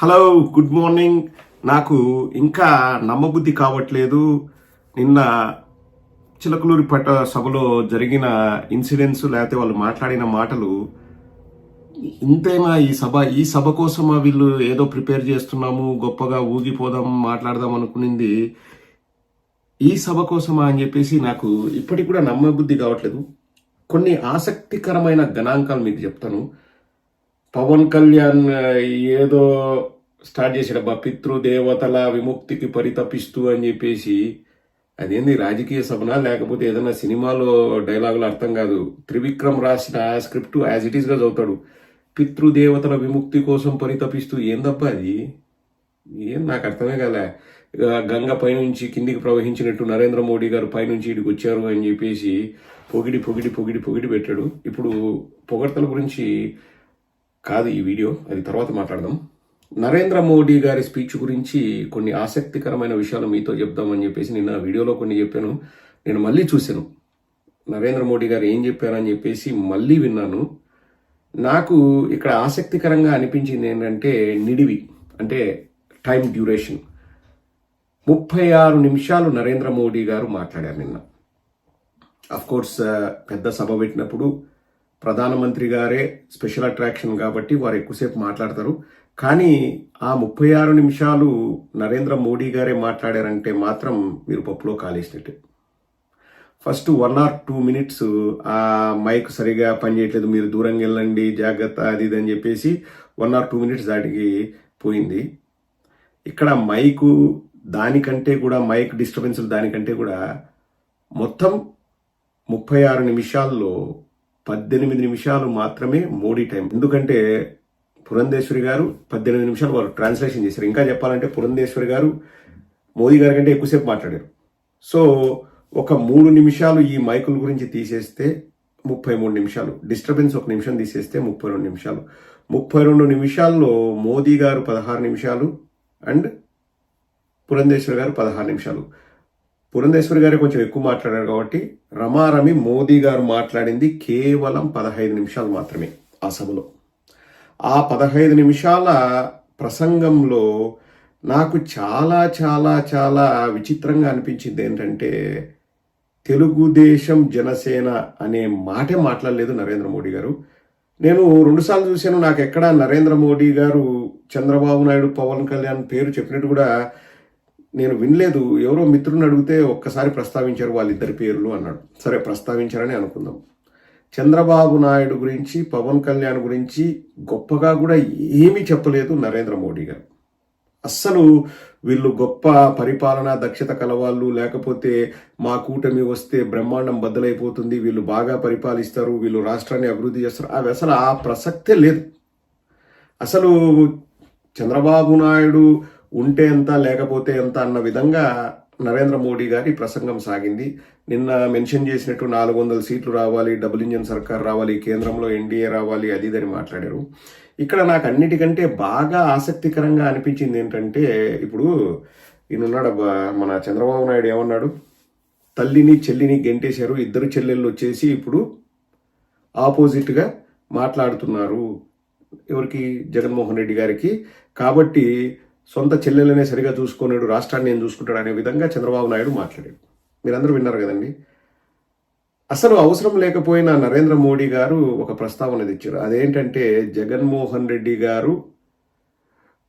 Hello good morning నాకు ఇంకా నమ్మబుద్ధి కావట్లేదు. నిన్న చిలకలూరి పట్ట సభలో జరిగిన ఇన్సిడెంట్స్ లేకపోతే వాళ్ళు మాట్లాడిన మాటలు ఇంతేనా ఈ సభ ఈ సభ కోసమా వీళ్ళు ఏదో ప్రిపేర్ చేస్తున్నాము గొప్పగా ఊగిపోదాం మాట్లాడదాం అనుకునింది. ఈ సభ కోసమా అని చెప్పేసి నాకు ఇప్పటికి కూడా నమ్మబుద్ధి కావట్లేదు. కొన్ని ఆసక్తికరమైన గణాంకాలు మీకు చెప్తాను. పవన్ కళ్యాణ్ ఏదో స్టార్ట్ చేసాడబ్బా పితృదేవతల విముక్తికి పరితపిస్తూ అని చెప్పేసి అదేంది రాజకీయ సభనా లేకపోతే ఏదైనా సినిమాలో డైలాగులు అర్థం కాదు. త్రివిక్రమ్ రాసిన స్క్రిప్ట్ యాజ్ ఇట్ ఈస్గా చదువుతాడు. పితృదేవతల విముక్తి కోసం పరితపిస్తూ ఏందబ్బా అది? ఏం నాకు అర్థమే కాలే. గంగ పైనుంచి కిందికి ప్రవహించినట్టు నరేంద్ర మోడీ గారు పైనుంచి ఇడికి వచ్చారు అని చెప్పేసి పొగిడి పొగిడి పొగిడి పొగిడి పెట్టాడు. ఇప్పుడు పొగడ్తల గురించి కాదు ఈ వీడియో అది తర్వాత మాట్లాడదాం. నరేంద్ర మోడీ గారి స్పీచ్ గురించి కొన్ని ఆసక్తికరమైన విషయాలు మీతో చెప్దామని చెప్పేసి నిన్న వీడియోలో కొన్ని చెప్పాను. నేను మళ్ళీ చూశాను. నరేంద్ర మోడీ గారు ఏం చెప్పారని చెప్పేసి మళ్ళీ విన్నాను. నాకు ఇక్కడ ఆసక్తికరంగా అనిపించింది ఏంటంటే నిడివి అంటే టైం డ్యూరేషన్. ముప్పై ఆరు నిమిషాలు నరేంద్ర మోడీ గారు మాట్లాడారు నిన్న. అఫ్ కోర్స్ పెద్ద సభ పెట్టినప్పుడు ప్రధానమంత్రి గారే స్పెషల్ అట్రాక్షన్ కాబట్టి వారు ఎక్కువసేపు మాట్లాడతారు. కానీ ఆ ముప్పై ఆరు నిమిషాలు నరేంద్ర మోడీ గారే మాట్లాడారంటే మాత్రం మీరు పప్పులో కాలేసినట్టు. First one or two minutes ఆ మైక్ సరిగా పనిచేయట్లేదు మీరు దూరంగా వెళ్ళండి జాగ్రత్త అది ఇది అని చెప్పేసి వన్ ఆర్ టూ మినిట్స్ దాటికి పోయింది. ఇక్కడ మైకు దానికంటే కూడా మైక్ డిస్టర్బెన్స్ దానికంటే కూడా మొత్తం ముప్పై ఆరు నిమిషాల్లో పద్దెనిమిది నిమిషాలు మాత్రమే మోడీ టైం. ఎందుకంటే పురంధేశ్వరి గారు పద్దెనిమిది నిమిషాలు వారు ట్రాన్స్లేషన్ చేశారు. ఇంకా చెప్పాలంటే పురంధేశ్వరి గారు మోదీ గారి కంటే ఎక్కువసేపు మాట్లాడారు. సో ఒక మూడు నిమిషాలు ఈ మైకుల గురించి తీసేస్తే ముప్పై మూడు నిమిషాలు. డిస్టర్బెన్స్ ఒక నిమిషం తీసేస్తే ముప్పై రెండు నిమిషాలు. ముప్పై రెండు నిమిషాల్లో మోదీ గారు పదహారు నిమిషాలు అండ్ పురంధేశ్వరి గారు పదహారు నిమిషాలు. పురంధేశ్వరి గారే కొంచెం ఎక్కువ మాట్లాడారు కాబట్టి రమారమి మోదీ గారు మాట్లాడింది కేవలం పదహైదు నిమిషాలు మాత్రమే ఆ సభలో. ఆ పదహైదు నిమిషాల ప్రసంగంలో నాకు చాలా చాలా చాలా విచిత్రంగా అనిపించింది ఏంటంటే తెలుగుదేశం జనసేన అనే మాటే మాట్లాడలేదు నరేంద్ర మోడీ గారు. నేను రెండుసార్లు చూశాను నాకు ఎక్కడ నరేంద్ర మోడీ గారు చంద్రబాబు నాయుడు పవన్ కళ్యాణ్ పేరు చెప్పినట్టు కూడా నేను వినలేదు. ఎవరో మిత్రుని అడిగితే ఒక్కసారి ప్రస్తావించారు వాళ్ళిద్దరి పేర్లు అన్నాడు. సరే ప్రస్తావించారని అనుకుందాం. చంద్రబాబు నాయుడు గురించి పవన్ కళ్యాణ్ గురించి గొప్పగా కూడా ఏమీ చెప్పలేదు నరేంద్ర మోడీ గారు. అస్సలు వీళ్ళు గొప్ప పరిపాలన దక్షత కలవాళ్ళు లేకపోతే మా కూటమి వస్తే బ్రహ్మాండం బద్దలైపోతుంది వీళ్ళు బాగా పరిపాలిస్తారు వీళ్ళు రాష్ట్రాన్ని అభివృద్ధి చేస్తారు. అవి అసలు ఆ ప్రసక్తే లేదు. అసలు చంద్రబాబు నాయుడు ఉంటే ఎంత లేకపోతే ఎంత అన్న విధంగా నరేంద్ర మోడీ గారి ప్రసంగం సాగింది. నిన్న మెన్షన్ చేసినట్టు నాలుగు వందల సీట్లు రావాలి డబుల్ ఇంజన్ సర్కార్ రావాలి కేంద్రంలో ఎన్డీఏ రావాలి అది ఇదని మాట్లాడారు. ఇక్కడ నాకు అన్నిటికంటే బాగా ఆసక్తికరంగా అనిపించింది ఏంటంటే ఇప్పుడు ఈయనున్నాడు మన చంద్రబాబు నాయుడు ఏమన్నాడు? తల్లిని చెల్లిని గెంటేశారు ఇద్దరు చెల్లెళ్ళు వచ్చేసి ఇప్పుడు ఆపోజిట్గా మాట్లాడుతున్నారు ఎవరికి? జగన్మోహన్ రెడ్డి గారికి. కాబట్టి సొంత చెల్లెలనే సరిగా చూసుకోలేడు రాష్ట్రాన్ని నేను చూసుకుంటాడు అనే విధంగా చంద్రబాబు నాయుడు మాట్లాడాడు. మీరందరూ విన్నారు కదండి? అసలు అవసరం లేకపోయినా నరేంద్ర మోడీ గారు ఒక ప్రస్తావన తెచ్చారు. అదేంటంటే జగన్మోహన్ రెడ్డి గారు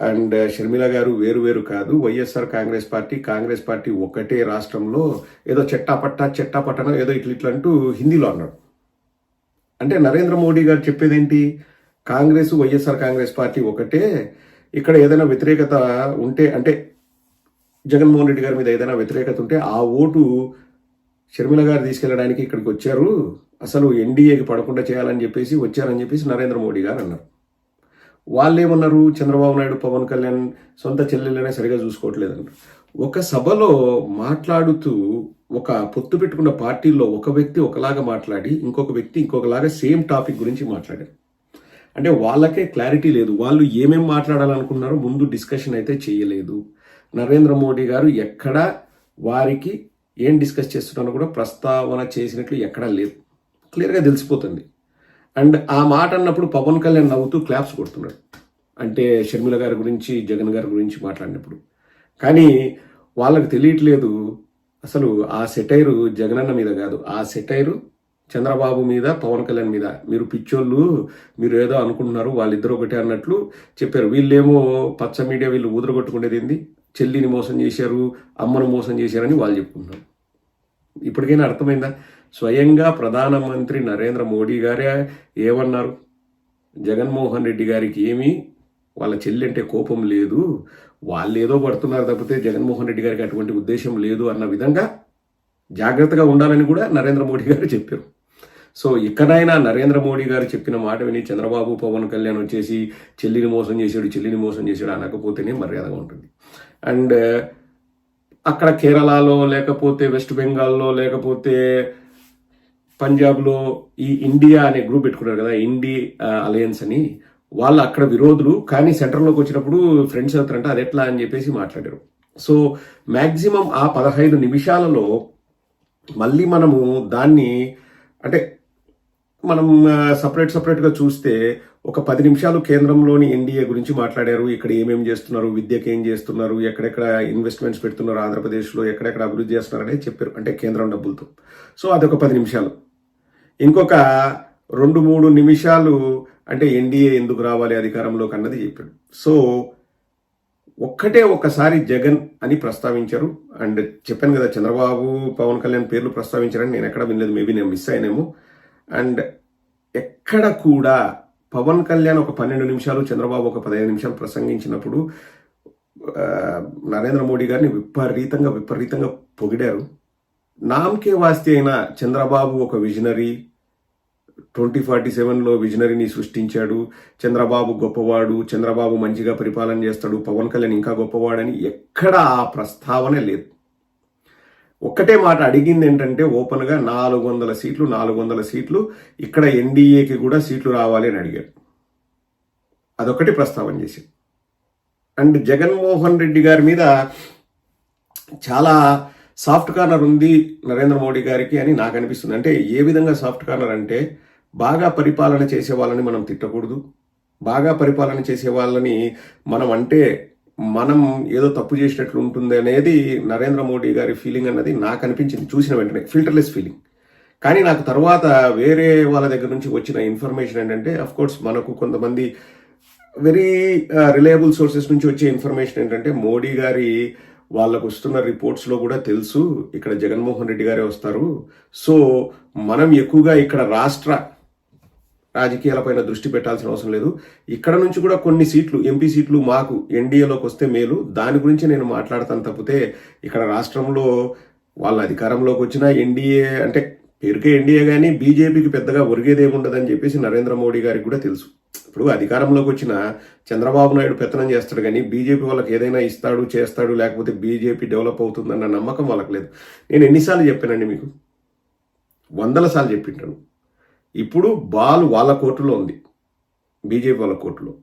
అండ్ షర్మిల గారు వేరు వేరు కాదు YSR Congress party Congress party ఒకటే రాష్ట్రంలో ఏదో చెట్టాపట్టా చెట్టాపట్టనో ఏదో ఇట్లా ఇట్లా అంటూ హిందీలో అన్నాడు. అంటే నరేంద్ర మోడీ గారు చెప్పేదేంటి? కాంగ్రెస్ వైఎస్ఆర్ కాంగ్రెస్ పార్టీ ఒకటే ఇక్కడ ఏదైనా వ్యతిరేకత ఉంటే అంటే జగన్మోహన్ రెడ్డి గారి మీద ఏదైనా వ్యతిరేకత ఉంటే ఆ ఓటు షర్మిల గారు తీసుకెళ్ళడానికి ఇక్కడికి వచ్చారు. అసలు ఎన్డీఏకి పడకుండా చేయాలని చెప్పేసి వచ్చారని చెప్పేసి నరేంద్ర మోడీ గారు అన్నారు. వాళ్ళేమన్నారు? చంద్రబాబు నాయుడు పవన్ కళ్యాణ్ సొంత చెల్లెళ్ళనే సరిగా చూసుకోవట్లేదు అన్నారు ఒక సభలో మాట్లాడుతూ ఒక పొత్తు పెట్టుకున్న పార్టీలో ఒక వ్యక్తి ఒకలాగా మాట్లాడి ఇంకొక వ్యక్తి ఇంకొకలాగా సేమ్ టాపిక్ గురించి మాట్లాడారు. అంటే వాళ్ళకే క్లారిటీ లేదు. వాళ్ళు ఏమేం మాట్లాడాలనుకున్నారో ముందు డిస్కషన్ అయితే చేయలేదు. నరేంద్ర మోడీ గారు ఎక్కడ వారికి ఏం డిస్కస్ చేస్తున్నారో కూడా ప్రస్తావన చేసినట్లు ఎక్కడా లేదు. క్లియర్గా తెలిసిపోతుంది. అండ్ ఆ మాట అన్నప్పుడు పవన్ కళ్యాణ్ నవ్వుతూ క్లాప్స్ కొడుతున్నాడు. అంటే షర్మిల గారి గురించి జగన్ గారి గురించి మాట్లాడినప్పుడు. కానీ వాళ్ళకు తెలియట్లేదు. అసలు ఆ సెటైరు జగనన్న మీద కాదు. ఆ సెటైరు చంద్రబాబు మీద పవన్ కళ్యాణ్ మీద. మీరు పిచ్చోళ్ళు మీరు ఏదో అనుకుంటున్నారు వాళ్ళిద్దరు ఒకటే అన్నట్లు చెప్పారు. వీళ్ళేమో పచ్చ మీడియా వీళ్ళు ఊదరగొట్టుకునేది ఏంది? చెల్లిని మోసం చేశారు అమ్మను మోసం చేశారని వాళ్ళు చెప్పుకుంటున్నారు. ఇప్పటికైనా అర్థమైందా? స్వయంగా ప్రధానమంత్రి నరేంద్ర మోడీ గారే ఏమన్నారు? జగన్మోహన్ రెడ్డి గారికి ఏమీ? వాళ్ళ చెల్లి అంటే కోపం లేదు. వాళ్ళు ఏదో పడుతున్నారు తప్పితే జగన్మోహన్ రెడ్డి గారికి అటువంటి ఉద్దేశం లేదు అన్న విధంగా జాగ్రత్తగా ఉండాలని కూడా నరేంద్ర మోడీ గారు చెప్పారు. సో ఇక్కడైనా నరేంద్ర మోడీ గారు చెప్పిన మాట విని చంద్రబాబు పవన్ కళ్యాణ్ వచ్చేసి చెల్లిని మోసం చేశాడు చెల్లిని మోసం చేశాడు అనకపోతేనే మర్యాదగా ఉంటుంది. అండ్ uh, అక్కడ కేరళలో లేకపోతే వెస్ట్ బెంగాల్లో లేకపోతే పంజాబ్లో ఈ ఇండియా అనే గ్రూప్ పెట్టుకున్నారు కదా ఇండి uh, అలయన్స్ అని. వాళ్ళు అక్కడ విరోధులు కానీ సెంటర్లోకి వచ్చినప్పుడు ఫ్రెండ్స్ అవుతారంటే అది ఎట్లా అని చెప్పేసి మాట్లాడారు. సో మ్యాక్సిమం ఆ పదహైదు నిమిషాలలో మళ్ళీ మనము దాన్ని అంటే మనం సపరేట్ సపరేట్గా చూస్తే ఒక పది నిమిషాలు కేంద్రంలోని ఎన్డీఏ గురించి మాట్లాడారు. ఇక్కడ ఏమేమి చేస్తున్నారు? విద్యకి ఏం చేస్తున్నారు? ఎక్కడెక్కడ ఇన్వెస్ట్మెంట్స్ పెడుతున్నారు? ఆంధ్రప్రదేశ్లో ఎక్కడెక్కడ అభివృద్ధి చేస్తున్నారనే చెప్పారు. అంటే కేంద్రం డబ్బులతో. సో అదొక పది నిమిషాలు. ఇంకొక రెండు మూడు నిమిషాలు అంటే ఎన్డీఏ ఎందుకు రావాలి అధికారంలోకి అన్నది చెప్పాడు. సో ఒక్కటే ఒక్కసారి జగన్ అని ప్రస్తావించారు. అండ్ చెప్పాను కదా చంద్రబాబు పవన్ కళ్యాణ్ పేర్లు ప్రస్తావించారని నేను ఎక్కడ వినలేదు. మేబీ నేను మిస్ అయినేమో. అండ్ ఎక్కడ కూడా పవన్ కళ్యాణ్ ఒక పన్నెండు నిమిషాలు చంద్రబాబు ఒక పదిహేను నిమిషాలు ప్రసంగించినప్పుడు నరేంద్ర మోడీ గారిని విపరీతంగా విపరీతంగా పొగిడారు. నామ్కే వాస్తే అయిన చంద్రబాబు ఒక విజనరీ ట్వంటీ ఫార్టీ సెవెన్లో విజనరీని సృష్టించాడు. చంద్రబాబు గొప్పవాడు చంద్రబాబు మంచిగా పరిపాలన చేస్తాడు పవన్ కళ్యాణ్ ఇంకా గొప్పవాడని ఎక్కడ ఆ ప్రస్తావన లేదు. ఒక్కటే మాట అడిగింది ఏంటంటే ఓపెన్గా నాలుగు వందల సీట్లు నాలుగు వందల సీట్లు ఇక్కడ ఎన్డీఏకి కూడా సీట్లు రావాలి అని అడిగారు. అదొకటి ప్రస్తావన చేసి అండ్ జగన్మోహన్ రెడ్డి గారి మీద చాలా సాఫ్ట్ కార్నర్ ఉంది నరేంద్ర మోడీ గారికి అని నాకు అనిపిస్తుంది. అంటే ఏ విధంగా సాఫ్ట్ కార్నర్ అంటే బాగా పరిపాలన చేసే వాళ్ళని మనం తిట్టకూడదు. బాగా పరిపాలన చేసే వాళ్ళని మనం అంటే మనం ఏదో తప్పు చేసినట్లు ఉంటుంది అనేది నరేంద్ర మోడీ గారి ఫీలింగ్ అన్నది నాకు అనిపించింది. చూసిన వెంటనే ఫిల్టర్లెస్ ఫీలింగ్ కానీ నాకు తర్వాత వేరే వాళ్ళ దగ్గర నుంచి వచ్చిన ఇన్ఫర్మేషన్ ఏంటంటే కోర్స్ మనకు కొంతమంది వెరీ రిలయబుల్ సోర్సెస్ నుంచి వచ్చే ఇన్ఫర్మేషన్ ఏంటంటే మోడీ గారి వాళ్ళకు వస్తున్న రిపోర్ట్స్లో కూడా తెలుసు ఇక్కడ జగన్మోహన్ రెడ్డి గారే వస్తారు. సో మనం ఎక్కువగా ఇక్కడ రాష్ట్ర రాజకీయాలపైన దృష్టి పెట్టాల్సిన అవసరం లేదు. ఇక్కడ నుంచి కూడా కొన్ని సీట్లు ఎంపీ సీట్లు మాకు ఎన్డీఏలోకి వస్తే మేలు. దాని గురించి నేను మాట్లాడతాను తప్పితే ఇక్కడ రాష్ట్రంలో వాళ్ళ అధికారంలోకి వచ్చిన ఎన్డీఏ అంటే పేరుకే ఎన్డీఏ కానీ బీజేపీకి పెద్దగా ఒరిగేదేముండదని చెప్పేసి నరేంద్ర మోడీ గారికి కూడా తెలుసు. ఇప్పుడు అధికారంలోకి వచ్చిన చంద్రబాబు నాయుడు పెత్తనం చేస్తాడు కానీ బీజేపీ వాళ్ళకి ఏదైనా ఇస్తాడు చేస్తాడు లేకపోతే బీజేపీ డెవలప్ అవుతుందన్న నమ్మకం వాళ్ళకి లేదు. నేను ఎన్నిసార్లు చెప్పానండి మీకు? వందల సార్లు చెప్పింటాను. ఇప్పుడు బాల్ వాళ్ళ కోర్టులో ఉంది. బీజేపీ వాళ్ళ కోర్టులో.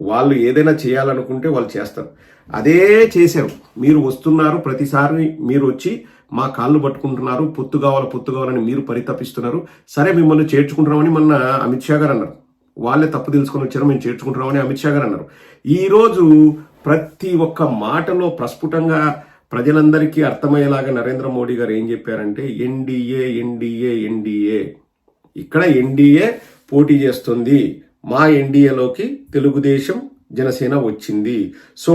వాళ్ళు ఏదైనా చేయాలనుకుంటే వాళ్ళు చేస్తారు. అదే చేశారు. మీరు వస్తున్నారు ప్రతిసారి మీరు వచ్చి మా కాళ్ళు పట్టుకుంటున్నారు. పొత్తు కావాలి పొత్తు కావాలని మీరు పరితపిస్తున్నారు. సరే మిమ్మల్ని చేర్చుకుంటున్నామని మొన్న అమిత్ షా గారు అన్నారు. వాళ్ళే తప్పు తెలుసుకొని వచ్చారు మేము చేర్చుకుంటున్నామని అమిత్ షా గారు అన్నారు. ఈ రోజు ప్రతి ఒక్క మాటలో ప్రస్ఫుటంగా ప్రజలందరికీ అర్థమయ్యేలాగా నరేంద్ర మోడీ గారు ఏం చెప్పారంటే ఎన్డీఏ ఎన్డీఏ ఎన్డీఏ ఇక్కడ ఎన్డీఏ పోటీ చేస్తుంది. మా ఎన్డీఏలోకి తెలుగుదేశం జనసేన వచ్చింది. సో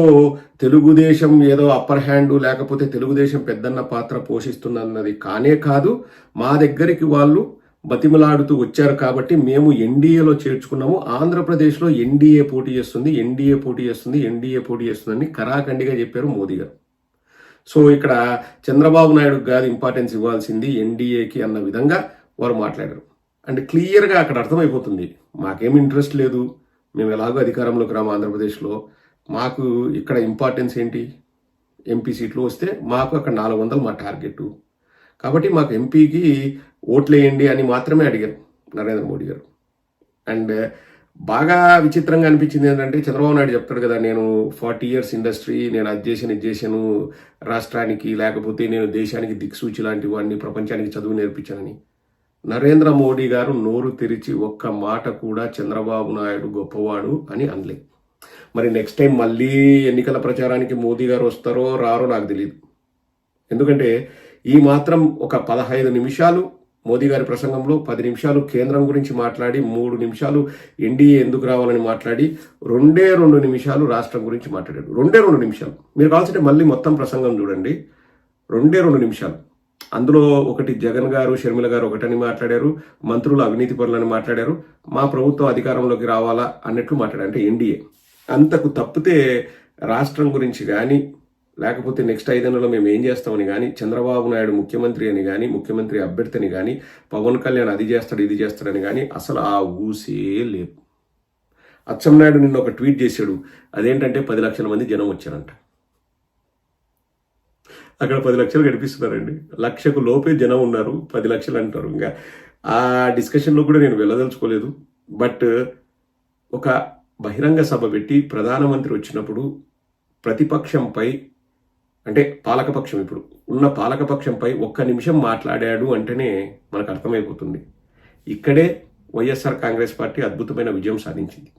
తెలుగుదేశం ఏదో అప్పర్ హ్యాండ్ లేకపోతే తెలుగుదేశం పెద్దన్న పాత్ర పోషిస్తున్నది కానే కాదు. మా దగ్గరికి వాళ్ళు బతిమలాడుతూ వచ్చారు కాబట్టి మేము ఎన్డీఏలో చేర్చుకున్నాము. ఆంధ్రప్రదేశ్లో ఎన్డీఏ పోటీ చేస్తుంది ఎన్డీఏ పోటీ చేస్తుంది ఎన్డీఏ పోటీ చేస్తుందని కరాఖండిగా చెప్పారు మోదీ గారు. సో ఇక్కడ చంద్రబాబు నాయుడు గారు ఇంపార్టెన్స్ ఇవ్వాల్సింది ఎన్డీఏకి అన్న విధంగా వారు మాట్లాడారు. అండ్ క్లియర్గా అక్కడ అర్థమైపోతుంది. మాకేం ఇంట్రెస్ట్ లేదు. మేము ఎలాగో అధికారంలోకి రాము ఆంధ్రప్రదేశ్లో. మాకు ఇక్కడ ఇంపార్టెన్స్ ఏంటి? ఎంపీ సీట్లు వస్తే మాకు అక్కడ నాలుగు వందలు మా టార్గెట్ కాబట్టి మాకు ఎంపీకి ఓట్లేయండి అని మాత్రమే అడిగారు నరేంద్ర మోడీ గారు. అండ్ బాగా విచిత్రంగా అనిపించింది ఏంటంటే చంద్రబాబు నాయుడు చెప్తాడు కదా నేను ఫార్టీ ఇయర్స్ ఇండస్ట్రీ నేను అది చేశాను ఇది చేశాను రాష్ట్రానికి లేకపోతే నేను దేశానికి దిక్సూచి లాంటి వాడిని ప్రపంచానికి చదువు నేర్పించానని. నరేంద్ర మోడీ గారు నోరు తెరిచి ఒక్క మాట కూడా చంద్రబాబు నాయుడు గొప్పవాడు అని అనలే. మరి నెక్స్ట్ టైం మళ్ళీ ఎన్నికల ప్రచారానికి మోదీ గారు వస్తారో రారో నాకు తెలియదు ఎందుకంటే ఈ మాత్రం ఒక పదహైదు నిమిషాలు మోదీ గారి ప్రసంగంలో పది నిమిషాలు కేంద్రం గురించి మాట్లాడి మూడు నిమిషాలు ఎన్డీఏ ఎందుకు రావాలని మాట్లాడి రెండే రెండు నిమిషాలు రాష్ట్రం గురించి మాట్లాడాడు. రెండే రెండు నిమిషాలు. మీరు కావాల్సింటే మళ్ళీ మొత్తం ప్రసంగం చూడండి. రెండే రెండు నిమిషాలు. అందులో ఒకటి జగన్ గారు షర్మిల గారు ఒకటని మాట్లాడారు. మంత్రులు అవినీతి పరులని మాట్లాడారు. మా ప్రభుత్వం అధికారంలోకి రావాలా అన్నట్లు మాట్లాడారు. అంటే ఎన్డీఏ. అంతకు తప్పితే రాష్ట్రం గురించి కానీ లేకపోతే నెక్స్ట్ ఐదేళ్ళలో మేము ఏం చేస్తామని కానీ చంద్రబాబు నాయుడు ముఖ్యమంత్రి అని కానీ ముఖ్యమంత్రి అభ్యర్థిని కానీ పవన్ కళ్యాణ్ అది చేస్తాడు ఇది చేస్తాడని కానీ అసలు ఆ ఊసే లేదు అచ్చెన్నాయుడు నిన్న ఒక ట్వీట్ చేశాడు. అదేంటంటే పది లక్షల మంది జనం వచ్చారంట. అక్కడ పది లక్షలు గడిపిస్తున్నారండి. లక్షకు లోపే జనం ఉన్నారు పది లక్షలు అంటారు ఇంకా. ఆ డిస్కషన్లో కూడా నేను వెళ్ళదలుచుకోలేదు. బట్ ఒక బహిరంగ సభ పెట్టి ప్రధానమంత్రి వచ్చినప్పుడు ప్రతిపక్షంపై అంటే పాలకపక్షం ఇప్పుడు ఉన్న పాలకపక్షంపై ఒక్క నిమిషం మాట్లాడాడు అంటేనే మనకు అర్థమైపోతుంది. ఇక్కడే వైఎస్ఆర్ కాంగ్రెస్ పార్టీ అద్భుతమైన విజయం సాధించింది.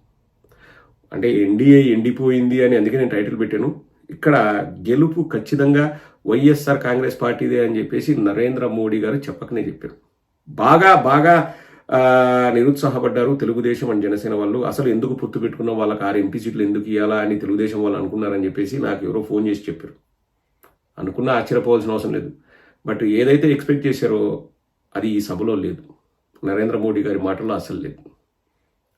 అంటే ఎన్డీఏ ఎండిపోయింది అని అందుకే నేను టైటిల్ పెట్టాను. ఇక్కడ గెలుపు ఖచ్చితంగా వైఎస్ఆర్ కాంగ్రెస్ పార్టీదే అని చెప్పేసి నరేంద్ర మోడీ గారు చెప్పకనే చెప్పారు. బాగా బాగా నిరుత్సాహపడ్డారు తెలుగుదేశం అండ్ జనసేన వాళ్ళు. అసలు ఎందుకు పొత్తు పెట్టుకున్న? వాళ్ళకి ఆరు ఎంపీ సీట్లు ఎందుకు ఇవ్వాలా అని తెలుగుదేశం వాళ్ళు అనుకున్నారని చెప్పేసి నాకు ఎవరో ఫోన్ చేసి చెప్పారు. అనుకున్నా ఆశ్చర్యపోవాల్సిన అవసరం లేదు. బట్ ఏదైతే ఎక్స్పెక్ట్ చేశారో అది ఈ సభలో లేదు. నరేంద్ర మోడీ గారి మాటల్లో అసలు లేదు.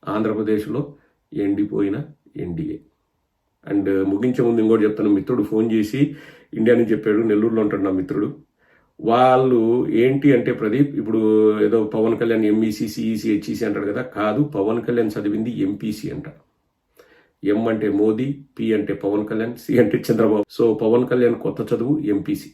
ఆంధ్రప్రదేశ్లో ఎండిపోయిన ఎన్డీఏ. అండ్ ముగించే ముందు ఇంకోటి చెప్తాను. మిత్రుడు ఫోన్ చేసి ఇండియా నుంచి చెప్పాడు నెల్లూరులో ఉంటాడు నా మిత్రుడు. వాళ్ళు ఏంటి అంటే ప్రదీప్ ఇప్పుడు ఏదో Pawan Kalyan MEC CEC HEC అంటాడు కదా కాదు పవన్ కళ్యాణ్ చదివింది ఎంపీసీ అంట. ఎం అంటే మోదీ పి అంటే పవన్ కళ్యాణ్ సి అంటే చంద్రబాబు. సో పవన్ కళ్యాణ్ కొత్త చదువు ఎంపీసీ